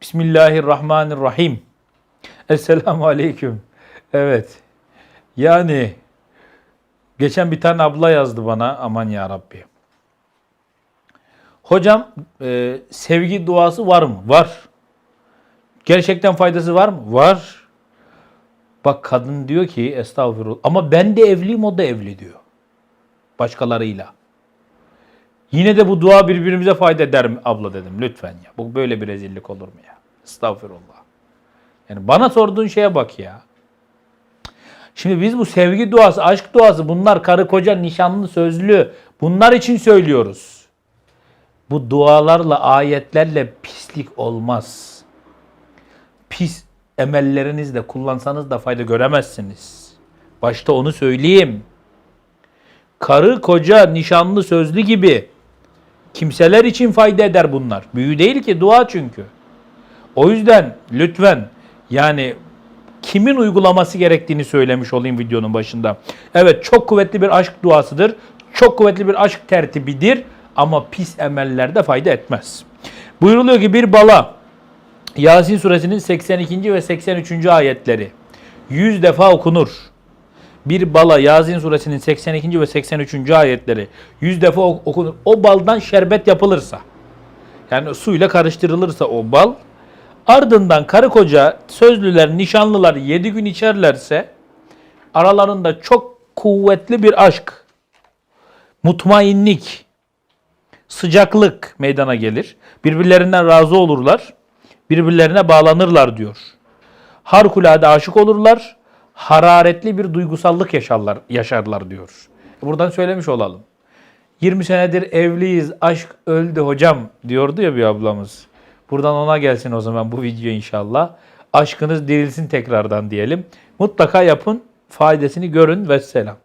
Bismillahirrahmanirrahim. Esselamu Aleyküm. Evet. Yani geçen bir tane abla yazdı bana aman ya Rabbi. Hocam e, sevgi duası var mı? Var. Gerçekten faydası var mı? Var. Bak kadın diyor ki estağfurullah ama ben de evliyim o da evli diyor. Başkalarıyla. Yine de bu dua birbirimize fayda eder mi abla dedim lütfen ya. Bu böyle bir rezillik olur mu ya? Estağfurullah. Yani bana sorduğun şeye bak ya. Şimdi biz bu sevgi duası, aşk duası bunlar karı koca nişanlı sözlü bunlar için söylüyoruz. Bu dualarla ayetlerle pislik olmaz. Pis emellerinizle kullansanız da fayda göremezsiniz. Başta onu söyleyeyim. Karı koca nişanlı sözlü gibi kimseler için fayda eder bunlar. Büyü değil ki dua çünkü. O yüzden lütfen yani kimin uygulaması gerektiğini söylemiş olayım videonun başında. Evet çok kuvvetli bir aşk duasıdır. Çok kuvvetli bir aşk tertibidir ama pis emellerde fayda etmez. Buyuruluyor ki bir bala Yasin suresinin 82. ve 83. ayetleri 100 defa okunur. Bir bala Yasin suresinin 82. ve 83. ayetleri 100 defa ok- okunur. O baldan şerbet yapılırsa yani suyla karıştırılırsa o bal ardından karı koca sözlüler, nişanlılar 7 gün içerlerse aralarında çok kuvvetli bir aşk, mutmainlik, sıcaklık meydana gelir. Birbirlerinden razı olurlar. Birbirlerine bağlanırlar diyor. Harikulade aşık olurlar. Hararetli bir duygusallık yaşarlar, yaşarlar diyor. Buradan söylemiş olalım. 20 senedir evliyiz, aşk öldü hocam diyordu ya bir ablamız. Buradan ona gelsin o zaman bu video inşallah. Aşkınız dirilsin tekrardan diyelim. Mutlaka yapın, faydasını görün ve selam.